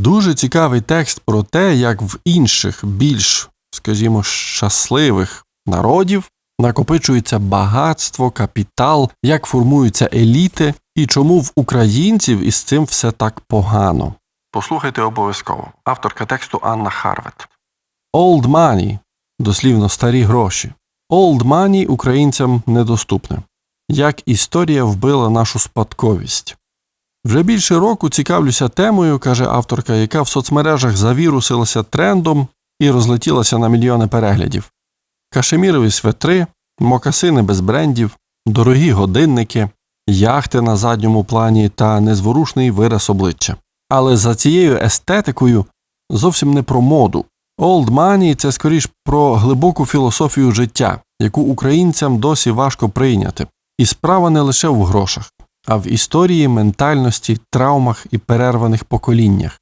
Дуже цікавий текст про те, як в інших, більш, скажімо, щасливих народів накопичується багатство, капітал, як формуються еліти і чому в українців із цим все так погано. Послухайте обов'язково. Авторка тексту Анна Харвет. Old money – дослівно старі гроші. Old money українцям недоступне. Як історія вбила нашу спадковість. Вже більше року цікавлюся темою, каже авторка, яка в соцмережах завірусилася трендом і розлетілася на мільйони переглядів. Кашемірові светри, мокасини без брендів, дорогі годинники, яхти на задньому плані та незворушний вираз обличчя. Але за цією естетикою зовсім не про моду. Old money – це скоріш про глибоку філософію життя, яку українцям досі важко прийняти. І справа не лише в грошах, а в історії, ментальності, травмах і перерваних поколіннях.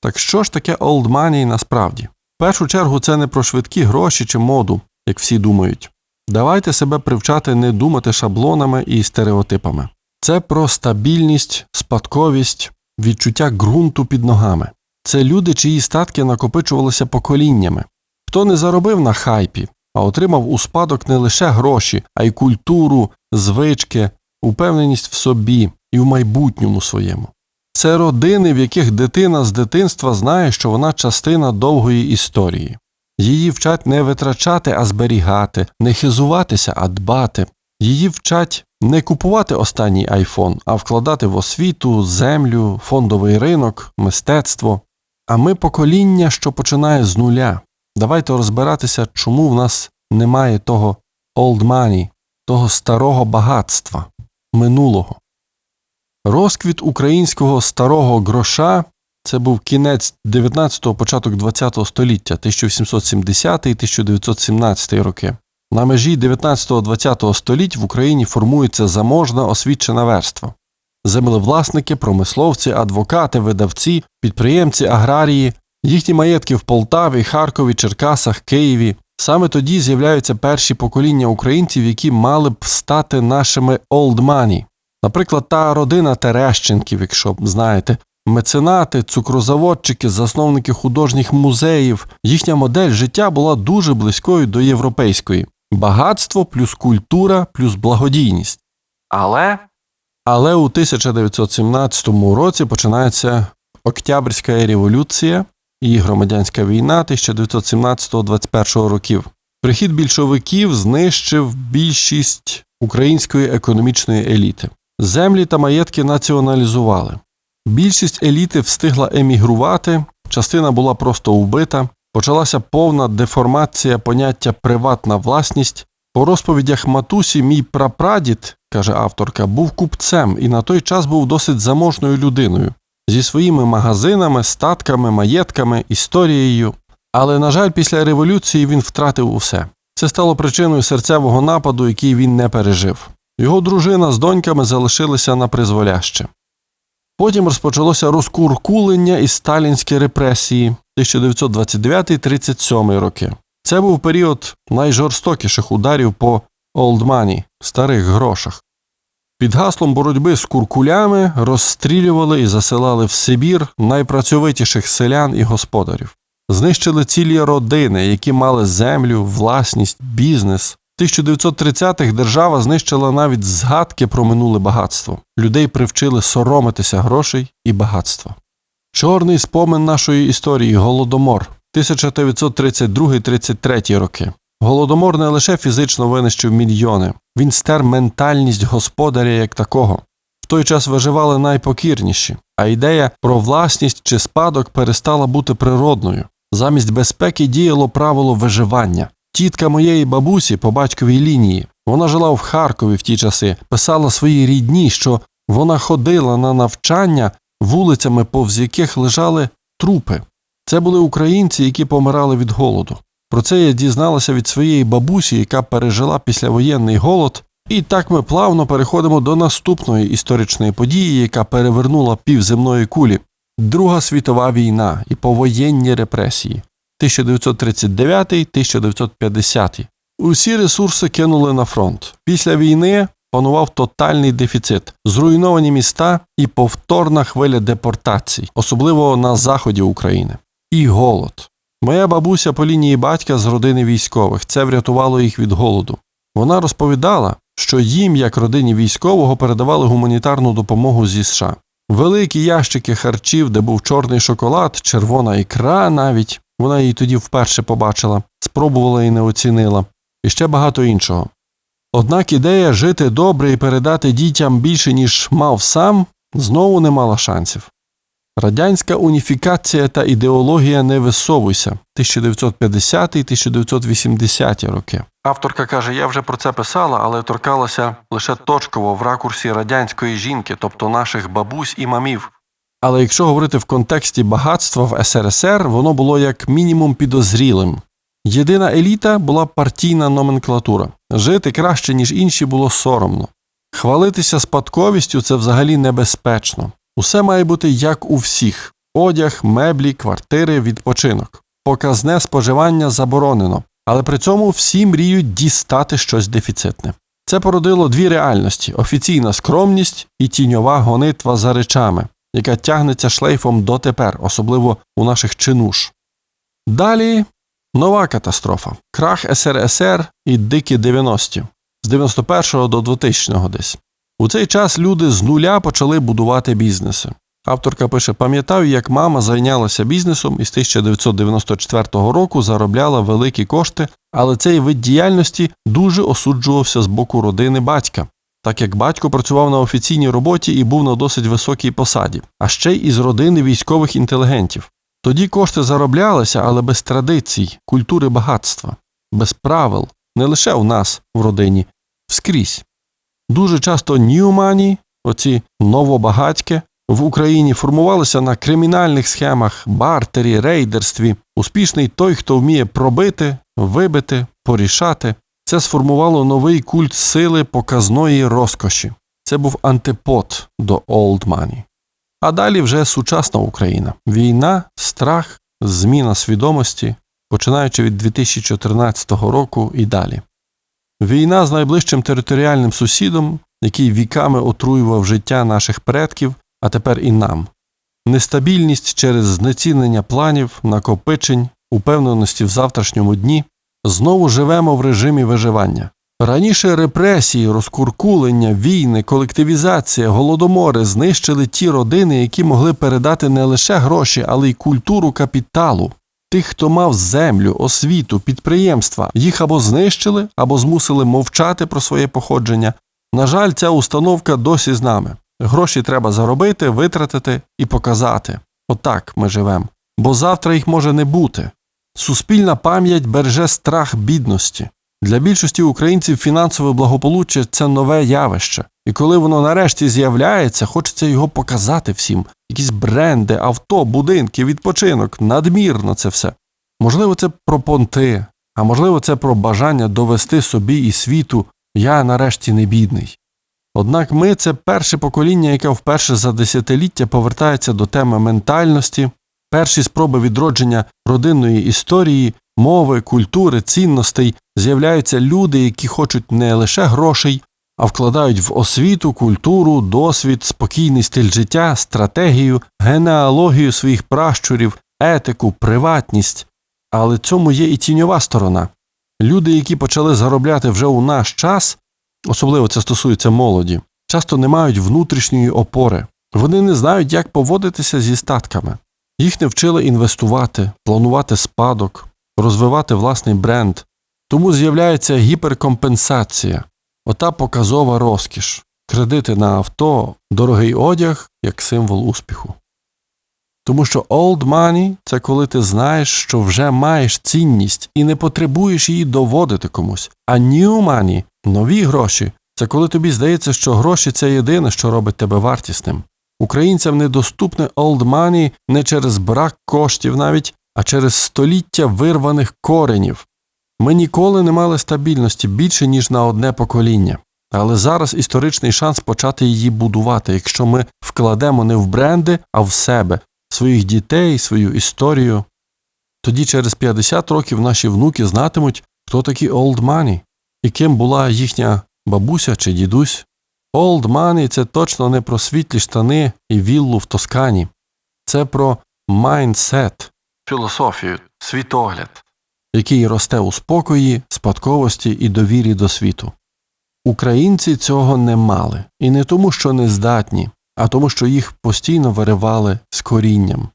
Так що ж таке old money насправді? В першу чергу це не про швидкі гроші чи моду, як всі думають. Давайте себе привчати не думати шаблонами і стереотипами. Це про стабільність, спадковість, відчуття ґрунту під ногами. Це люди, чиї статки накопичувалися поколіннями. Хто не заробив на хайпі, а отримав у спадок не лише гроші, а й культуру, звички, упевненість в собі і в майбутньому своєму. Це родини, в яких дитина з дитинства знає, що вона частина довгої історії. Її вчать не витрачати, а зберігати, не хизуватися, а дбати. Її вчать не купувати останній айфон, а вкладати в освіту, землю, фондовий ринок, мистецтво. А ми покоління, що починає з нуля. Давайте розбиратися, чому в нас немає того old money, того старого багатства, минулого. Розквіт українського старого гроша це був кінець 19-го, початок 20-го століття, 1770-1917 роки. На межі 19-20 століть в Україні формується заможна освічена верства. Землевласники, промисловці, адвокати, видавці, підприємці, аграрії, їхні маєтки в Полтаві, Харкові, Черкасах, Києві. Саме тоді з'являються перші покоління українців, які мали б стати нашими old money. Наприклад, та родина Терещенків, якщо знаєте, меценати, цукрозаводчики, засновники художніх музеїв. Їхня модель життя була дуже близькою до європейської багатство плюс культура плюс благодійність. Але але у 1917 році починається Октябрьська революція і громадянська війна 1917-21 років. Прихід більшовиків знищив більшість української економічної еліти. Землі та маєтки націоналізували. Більшість еліти встигла емігрувати, частина була просто вбита, почалася повна деформація поняття приватна власність. По розповідях матусі, мій прапрадід, каже авторка, був купцем і на той час був досить заможною людиною зі своїми магазинами, статками, маєтками, історією. Але, на жаль, після революції він втратив усе. Це стало причиною серцевого нападу, який він не пережив. Його дружина з доньками залишилися на призволяще. Потім розпочалося розкуркулення і сталінські репресії 1929-37 роки. Це був період найжорстокіших ударів по олдмані, старих грошах. Під гаслом боротьби з куркулями розстрілювали і засилали в Сибір найпрацьовитіших селян і господарів. Знищили цілі родини, які мали землю, власність, бізнес. В 1930-х держава знищила навіть згадки про минуле багатство. Людей привчили соромитися грошей і багатства. Чорний спомин нашої історії Голодомор 1932-33 роки. Голодомор не лише фізично винищив мільйони, він стер ментальність господаря як такого. В той час виживали найпокірніші, а ідея про власність чи спадок перестала бути природною. Замість безпеки діяло правило виживання. Тітка моєї бабусі по батьковій лінії. Вона жила в Харкові в ті часи, писала своїй рідні, що вона ходила на навчання вулицями, повз яких лежали трупи. Це були українці, які помирали від голоду. Про це я дізналася від своєї бабусі, яка пережила післявоєнний голод. І так ми плавно переходимо до наступної історичної події, яка перевернула півземної кулі Друга світова війна і повоєнні репресії 1939-1950. Усі ресурси кинули на фронт. Після війни панував тотальний дефіцит, зруйновані міста і повторна хвиля депортацій, особливо на заході України, і голод. Моя бабуся по лінії батька з родини військових це врятувало їх від голоду. Вона розповідала, що їм, як родині військового, передавали гуманітарну допомогу зі США. Великі ящики харчів, де був чорний шоколад, червона ікра навіть. Вона її тоді вперше побачила, спробувала і не оцінила, і ще багато іншого. Однак ідея жити добре і передати дітям більше, ніж мав сам, знову не мала шансів. Радянська уніфікація та ідеологія не висовуйся 1950-1980 роки. Авторка каже: я вже про це писала, але торкалася лише точково в ракурсі радянської жінки, тобто наших бабусь і мамів. Але якщо говорити в контексті багатства в СРСР, воно було як мінімум підозрілим. Єдина еліта була партійна номенклатура. Жити краще, ніж інші, було соромно. Хвалитися спадковістю це взагалі небезпечно. Усе має бути як у всіх: одяг, меблі, квартири, відпочинок. Показне споживання заборонено, але при цьому всі мріють дістати щось дефіцитне. Це породило дві реальності: офіційна скромність і тіньова гонитва за речами, яка тягнеться шлейфом дотепер, особливо у наших чинуш. Далі нова катастрофа крах СРСР і дикі 90-ті з 91-го до 2000-го десь. У цей час люди з нуля почали будувати бізнеси. Авторка пише: пам'ятаю, як мама зайнялася бізнесом і з 1994 року заробляла великі кошти, але цей вид діяльності дуже осуджувався з боку родини батька, так як батько працював на офіційній роботі і був на досить високій посаді, а ще й із родини військових інтелігентів. Тоді кошти зароблялися, але без традицій, культури багатства, без правил, не лише у нас в родині, вскрізь. Дуже часто money, оці новобагатьки, в Україні формувалися на кримінальних схемах, бартері, рейдерстві. Успішний той, хто вміє пробити, вибити, порішати. Це сформувало новий культ сили показної розкоші. Це був антипод до old money. А далі вже сучасна Україна. Війна, страх, зміна свідомості, починаючи від 2014 року і далі. Війна з найближчим територіальним сусідом, який віками отруював життя наших предків, а тепер і нам. Нестабільність через знецінення планів, накопичень, упевненості в завтрашньому дні. Знову живемо в режимі виживання. Раніше репресії, розкуркулення, війни, колективізація, голодомори знищили ті родини, які могли передати не лише гроші, але й культуру капіталу. Тих, хто мав землю, освіту, підприємства, їх або знищили, або змусили мовчати про своє походження. На жаль, ця установка досі з нами. Гроші треба заробити, витратити і показати. Отак ми живемо. Бо завтра їх може не бути. Суспільна пам'ять береже страх бідності. Для більшості українців фінансове благополуччя це нове явище, і коли воно нарешті з'являється, хочеться його показати всім. Якісь бренди, авто, будинки, відпочинок, надмірно це все. Можливо, це про понти, а можливо, це про бажання довести собі і світу я нарешті не бідний. Однак ми це перше покоління, яке вперше за десятиліття повертається до теми ментальності, перші спроби відродження родинної історії, мови, культури, цінностей з'являються люди, які хочуть не лише грошей, а вкладають в освіту, культуру, досвід, спокійний стиль життя, стратегію, генеалогію своїх пращурів, етику, приватність. Але цьому є і тіньова сторона. Люди, які почали заробляти вже у наш час, особливо це стосується молоді, часто не мають внутрішньої опори. Вони не знають, як поводитися зі статками. Їх не вчили інвестувати, планувати спадок, розвивати власний бренд. Тому з'являється гіперкомпенсація, ота показова розкіш, кредити на авто, дорогий одяг як символ успіху. Тому що old money – це коли ти знаєш, що вже маєш цінність і не потребуєш її доводити комусь. А new money – нові гроші це коли тобі здається, що гроші це єдине, що робить тебе вартісним. Українцям недоступне old money не через брак коштів навіть, а через століття вирваних коренів. Ми ніколи не мали стабільності більше, ніж на одне покоління. Але зараз історичний шанс почати її будувати, якщо ми вкладемо не в бренди, а в себе, своїх дітей, свою історію. Тоді через 50 років наші внуки знатимуть, хто такі old money і ким була їхня бабуся чи дідусь. Old Money – це точно не про світлі штани і віллу в Тоскані. Це про майндсет, філософію, світогляд, який росте у спокої, спадковості і довірі до світу. Українці цього не мали, і не тому, що не здатні, а тому, що їх постійно виривали з корінням.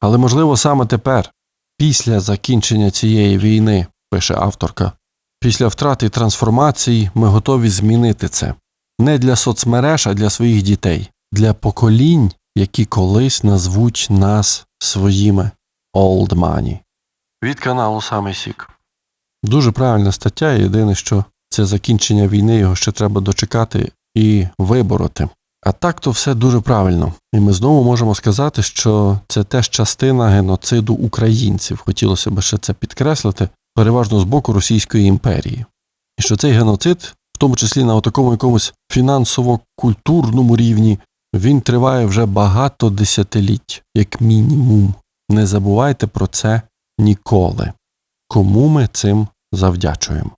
Але, можливо, саме тепер, після закінчення цієї війни, пише авторка, після втрати трансформації ми готові змінити це не для соцмереж, а для своїх дітей, для поколінь, які колись назвуть нас своїми Old Money. Від каналу Саме Сік. Дуже правильна стаття. Єдине, що це закінчення війни, його ще треба дочекати і вибороти. А так то все дуже правильно. І ми знову можемо сказати, що це теж частина геноциду українців. Хотілося б ще це підкреслити, переважно з боку Російської імперії. І що цей геноцид, в тому числі на такому якомусь фінансово-культурному рівні, він триває вже багато десятиліть, як мінімум. Не забувайте про це ніколи. Кому ми цим завдячуємо.